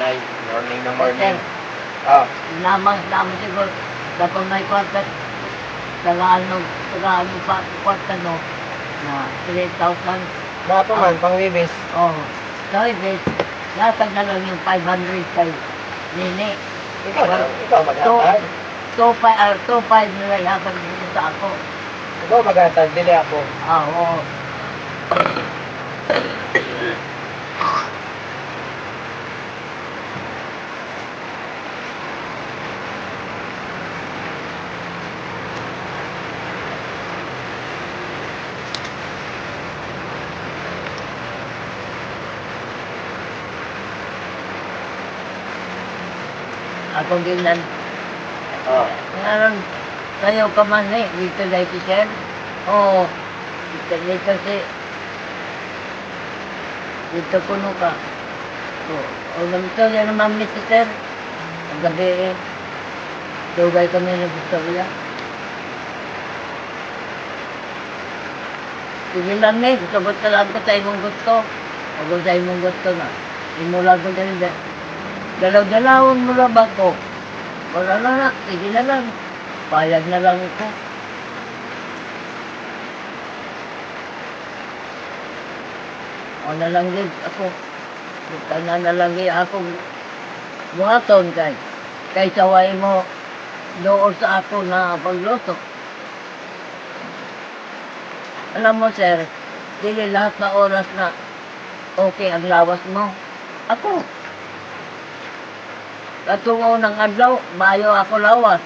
Morning na morning. Ah, Namang, namang siguro. Dapat may kwarta. Tagaan mo, tagaan mo pa, kwarta no. Na 3,000. bato man, pang bibis. Oh, so ibig, latag na lang yung 500 kay Nini. Ikaw na, ikaw maghatag. 2,500 uh, 2,500 nila latag dito sa ako. Ikaw maghatag, dili ako. Ah, oo. Ako din nan Oh. Ngayon, kayo ka man eh, dito dahil si Sir. Oo, dito, dito si... Dito kuno ka. O, o ganito yan naman si Sir. Ang gabi eh. Dugay kami na gusto niya. Sige lang eh, sabot na lang ko sa imong gusto. Ako sa imong gusto na. Imula ko din din. Dalaw-dalawon mo lang? Wala na na, sige na lang. Payag na lang ko. O na lang din ako. Buka na na lang din ako. Buhaton kay. Kay saway mo doon sa ako na pagluto. Alam mo sir, dili lahat na oras na okay ang lawas mo. Ako, Katungo ng adlaw, bayo ako lawas.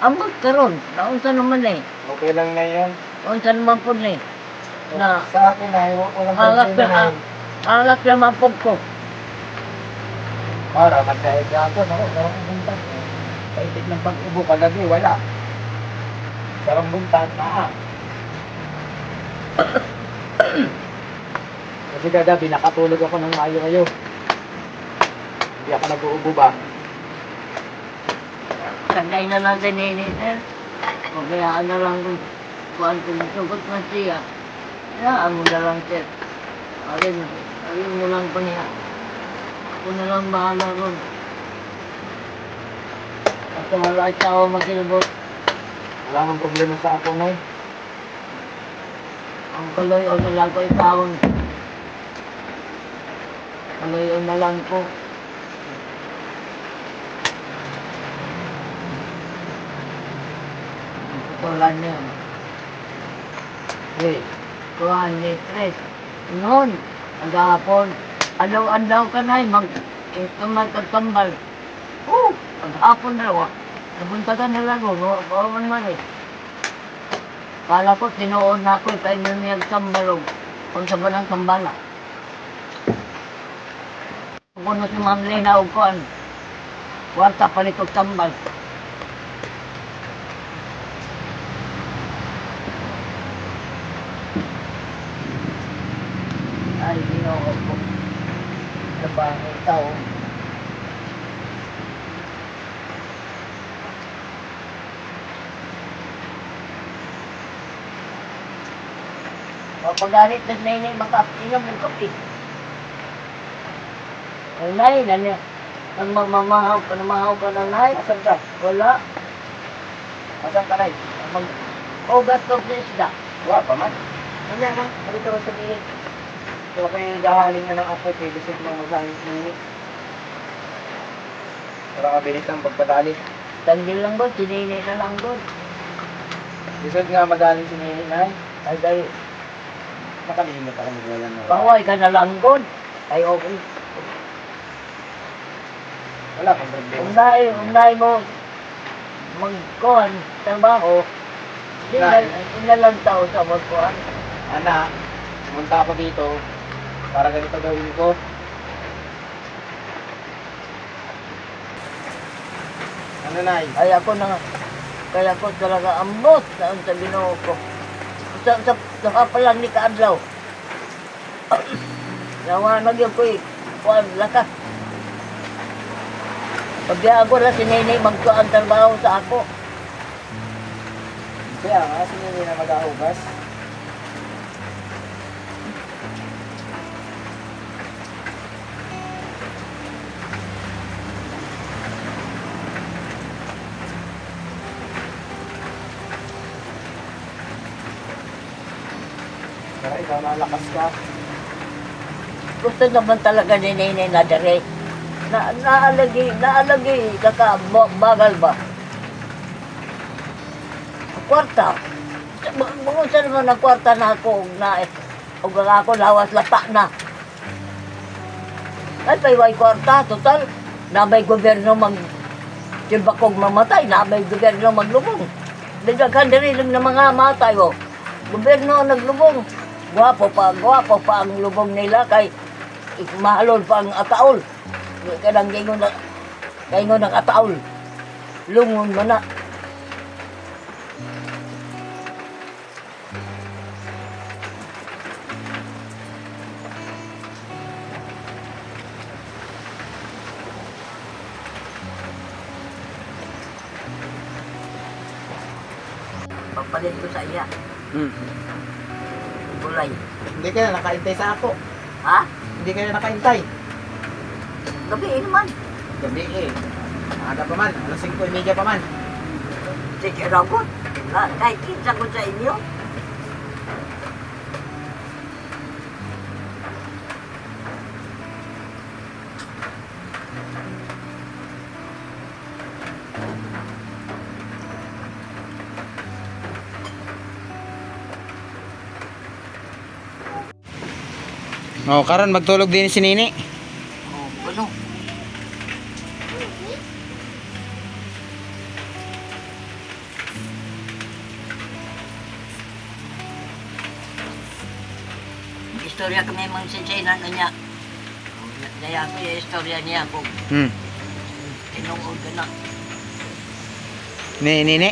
Amot karon, naunsa naman eh. Okay lang na yan. Unsa naman po ni. Na, Sa akin ay, walang alak na, na. alak naman po ko. Para magkahig ako, no? Sarang buntan. Kaitik ng pag-ubo kagabi, wala. Sarang buntan, na. Kasi kagabi, nakatulog ako ng mayo kayo. Hindi ako nag-uubo ba? Na lang din ni sir. Pabayaan na lang kung kuhan kung sugot na siya. Hayaan mo na lang sir. Alin, alin mo lang pa niya. Ako na lang bahala ron. At wala ikaw makilabot. Wala nang problema sa ako, Nay. Ang kaloy o na lang ko itawon. Kaloy o na lang ko. Kuhan ni Tres. Noon, agahapon. Alaw-alaw ka na mag ito magkatambal. Oh, agahapon na wa. Nabunta ka na lang, o man eh. Kala ko, tinuon na ako, kaya nyo niya sambalog. Kung sa ba ng sambala. Kung ano si Ma'am Lena o kuhan. Warta pa nito tambal. Ginoo ko. Trabaho tao. Mapagalit na nanay makapinom ng kape. Ay, nay, nani. Ang mamamahaw ka, namahaw ka ng nay. asan ka? Wala. Asan ka, Nay? Mag ugat ko sa isda. Wala pa man. Ano na? Halika ko sabihin. Kayo naghahaling na ng apoy, pwede siya mga masangin nini. Para kabilis ang pagpatali. Tandil lang ba? Sinini na lang doon. Isod nga magaling si Nini, Nay. Ay, dahil Nakalimit ako magwala na. Paway ka na lang doon. Ay, okay. Wala kang problema. Kung dahil, kung dahil mo magkuhan, trabaho, di na, na lang tao sa magkuhan. Anak, pumunta ako dito para ganito gawin ko. Ano, Nay? Ay, ako na, kaya ko talaga ambot sa sa ginoo ko. Sa, sa, sa kapalang ni Kaadlaw. Nawa nagyan ko eh, kuhan, lakas. Pag ako na si Nene magkuhan trabaho sa ako. Kaya nga, si Nini na mag-ahugas. Kaya ikaw nalakas ka. Gusto naman talaga ni Nene na dire. Na, naalagi, naalagi, kaka, ba- bagal ba? Kwarta. Bungon sa naman ng kwarta na ako, na, ang ako lawas lata na. Ay, payway kwarta, total. Na may gobyerno mag, Diba kong mamatay, na may gobyerno maglubong. Dagaghan din lang ng mga matay, oh. Gobyerno ang naglubong. Gwapo pa, gwapo pa ang lubong nila kay mahalon pa ang ataol. Kadang gingon na, gingon ng ataol. Lungon man na. Papalit ko sa iya, Hmm. Hindi ka na nakaintay sa ako. Ha? Hindi ka na nakaintay. Gabi naman. Gabi eh. Aga pa man. Alas 5.30 pa man. Sige, ragot. Kahit kinsa ko sa inyo. Oh, karon magtulog din si Nini. Oh, ano? Istorya kami mang si China na niya. Naya ko yung istorya niya kung Hmm. tinungod ka na. Ni Nini.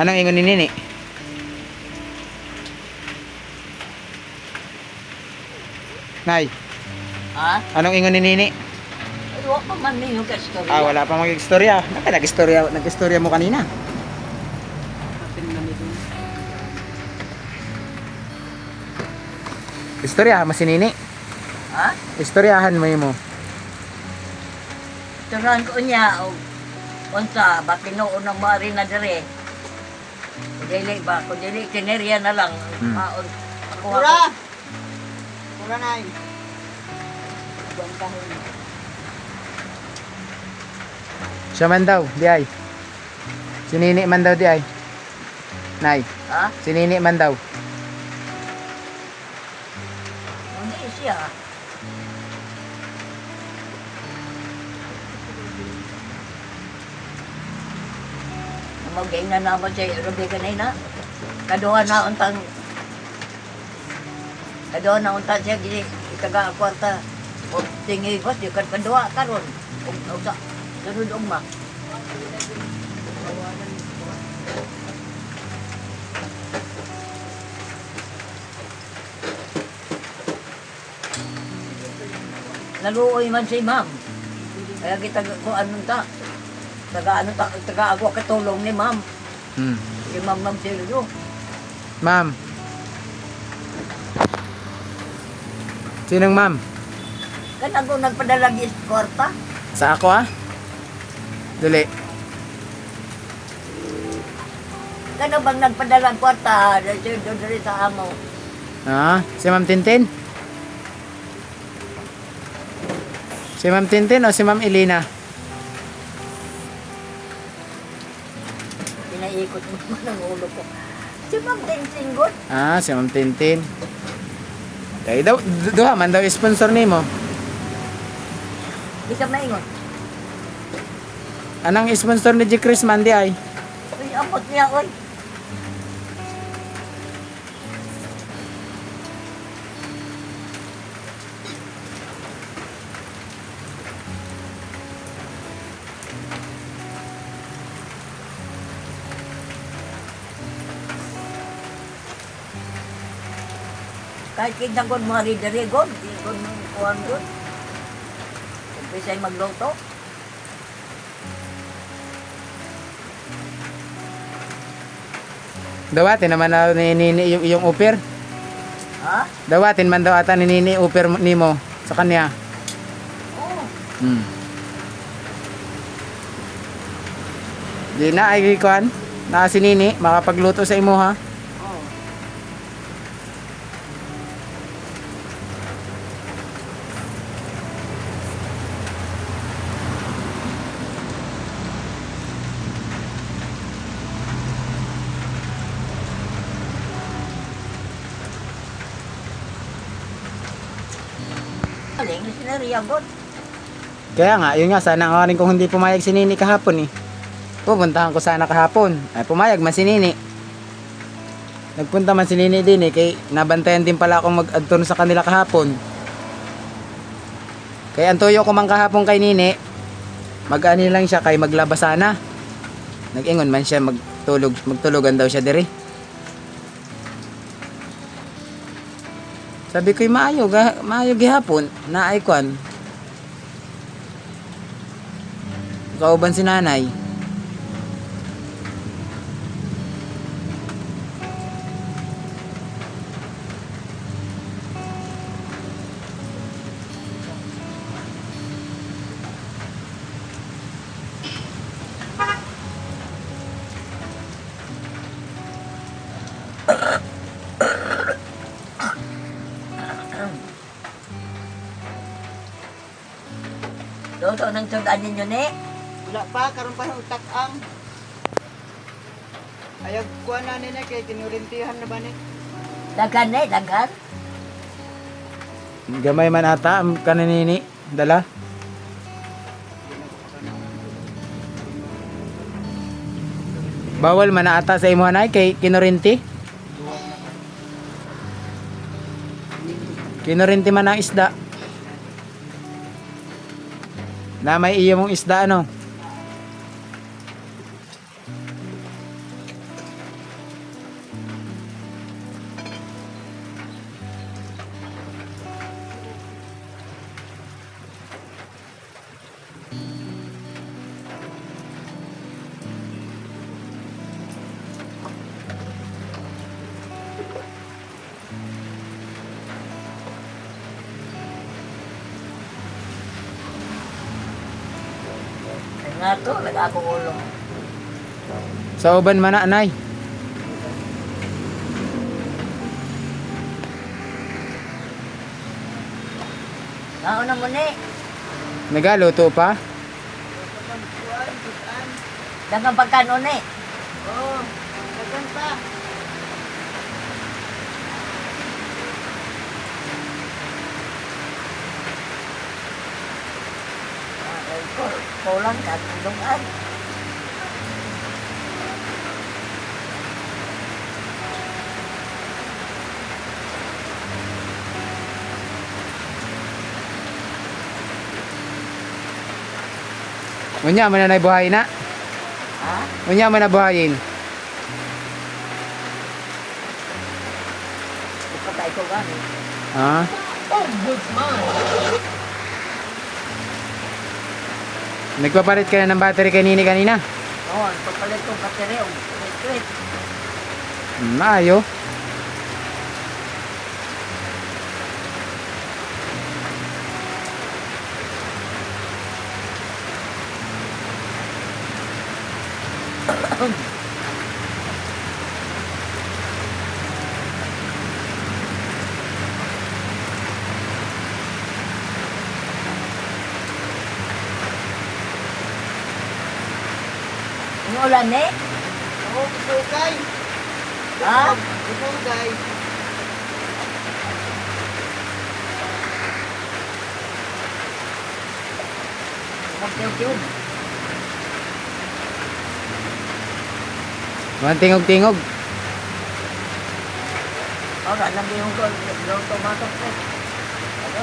Anong ingon ni Nini? Nay, Ha? anong ingon ni Nini? Ay, wala pa man ninyo ka istorya. Ah, wala pa mag-istorya. Naka nag-istorya, nag-istorya mo kanina. Istorya mo si Nini. Ha? Istoryahan mo mo. Tunan ko niya, o, unsa, ba tinuon ng mari na dire. Kudili ba, kudili, tinerya na lang. Hmm. Maon. Ako ako. Pura na Siya man daw, di ay. Si Nini man daw, di ay. Nay, Ha? si Nini man daw. Hindi siya. Magay na naman siya, Rubi ka na na. Kaduha na untang Kaduha na untang siya, gini, itaga kwarta. O tingi ko, di ka kaduha karon. O sa, sunod ugma. Naluoy man si ma'am. Kaya kita ko anong ta. Taga ano ta, taga ako katulong ni ma'am. Hmm. Si ma'am ma'am Silvio. Ma'am. Sinong ma'am? Kan ako nagpadala di kwarta. Sa ako ah? Dali. Kano bang nagpadala kwarta? Dito dito sa amo. Ah, si Ma'am Tintin? Si Ma'am Tintin o si Ma'am Elena? Pinaikot mo ang ulo ko. Si ma'am Tingsinggot. Ah, si Ma'am Tintin. Kaya daw, du- duha man daw sponsor nimo. Di ka maingon. Anang sponsor ni G. Chris man di ay? Uy, amot niya, oy. Kahit kita ko mga ridere god, di ko nang kuhan god. Umpisa ay magluto. Dawatin naman na ni Nini yung, yung upir. Ha? Dawatin man daw ata ni Nini upir mo- nimo sa kanya. Oo. Hmm. Di na ay kuan. Na si Nini, makapagluto sa imo ha. Oh. Sinariya god. Kaya nga, yun nga, sana nga rin kung hindi pumayag si Nini kahapon eh. Pupuntahan ko sana kahapon. Ay, pumayag man si Nini. Nagpunta man si Nini din eh, kay nabantayan din pala akong mag-adturn sa kanila kahapon. Kaya ang tuyo ko man kahapon kay Nini, mag-ani lang siya kay maglaba sana. Nag-ingon man siya magtulog, magtulugan daw siya diri. Sabi ko, maayo, maayo gihapon, na ay kwan, Kauban si nanay. Luto ng sudan ninyo ni. Wala pa, karon pa yung utak-ang. Ayag kuha na nila kay kinurintihan na ba ni? Dagan ni, dagan. Gamay man ata ang kananini. Dala. Bawal man na ata sa imo nay kay kinurinti. Kinurinti man ang isda. Na may iyo mong isda ano? Sa uban man na nay. Nauna mo ni. Nagaluto pa. Dagang pagkano ni. Oo, dagan pa. Ko, kulang ka, tulungan. Unya man na buhay na. Ha? Unya man na buhayin. Ko gani. Ha? Nagpapalit ka na ng battery kay Nini kanina. Oo, oh, papalit ko baterya. Wait, Hmm, Maayo. Ang ulan ni. Oo, isugay. Ha? Isugay. Magtiw-tiw. Mga tingog-tingog. Oh, alam mo yung luto matok ni. Ano?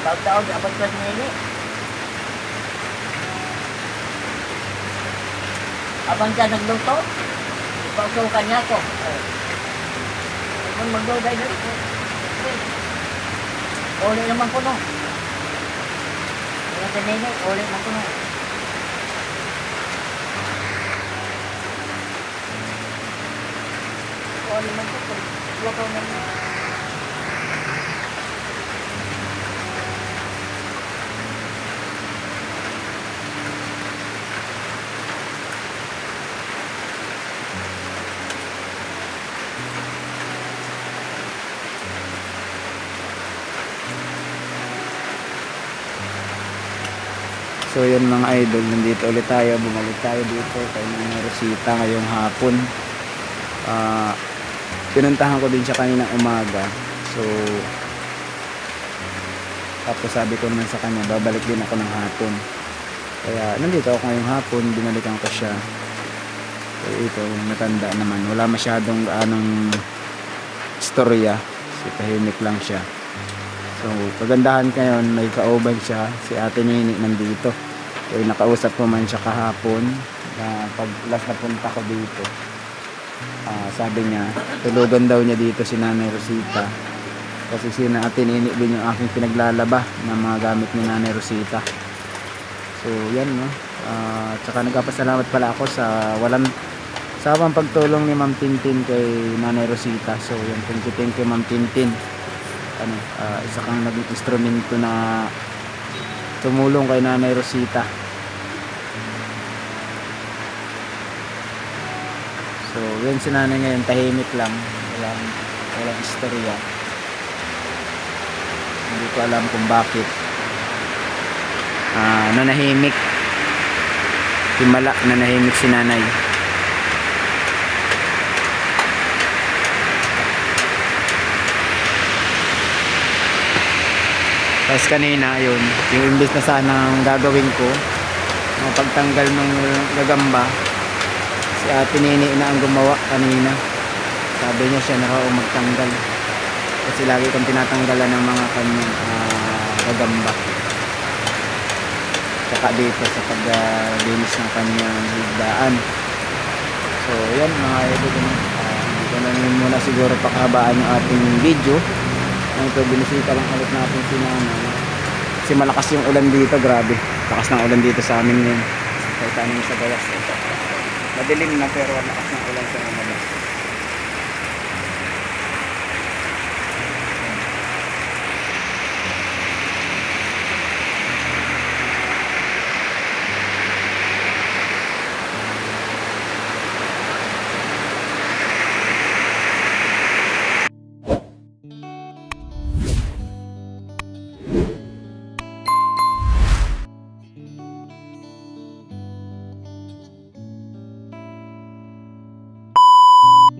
Taon-taon, abot ko ni Abang siya nagluto, ipausaw ka niya ko. Kung magdogay na ito. Uli naman ko no. Uli naman ko no. Lakaw naman po. Lakaw naman. So yun mga idol, nandito ulit tayo, bumalik tayo dito kay Nina Rosita ngayong hapon. Uh, pinuntahan ko din siya kaninang umaga. So tapos sabi ko naman sa kanya, babalik din ako ng hapon. Kaya nandito ako ngayong hapon, binalikan ko siya. So ito, matanda naman. Wala masyadong anong istorya. Si tahimik lang siya. So, pagandahan ngayon, may kauban siya, si Ate Nini nandito. So, nakausap ko man siya kahapon na pag last na punta ko dito. Ah, sabi niya, tulugan daw niya dito si Nanay Rosita. Kasi si na Ate Nini din yung aking pinaglalaba ng mga gamit ni Nanay Rosita. So, yan no. Ah, tsaka nagpapasalamat pala ako sa walang sawang pagtulong ni Ma'am Tintin kay Nanay Rosita. So, yan, thank you, thank you Ma'am Tintin ano, ah, isa kang naging instrumento na tumulong kay Nanay Rosita. So, yun si nanay ngayon, tahimik lang. Walang, walang istorya. Hindi ko alam kung bakit. Ah, nanahimik. Himala, nanahimik si nanay. Tapos kanina, yun, yung imbis na sana ang gagawin ko, pagtanggal ng gagamba, si ate Nini na ang gumawa kanina. Sabi niya siya na raw ang magtanggal. Kasi lagi kong tinatanggalan ng mga kanyang ah, gagamba. Tsaka dito sa paglinis ng kanyang higdaan. So, yan mga idol. ano, ah, ko na rin muna siguro pakabaan yung ating video. Ang ito, binisita lang ulit natin si Nana. Kasi malakas yung ulan dito, grabe. Lakas ng ulan dito sa amin ngayon. Kahit ano yung sa gawas. Madilim na pero malakas ng ulan sa mga.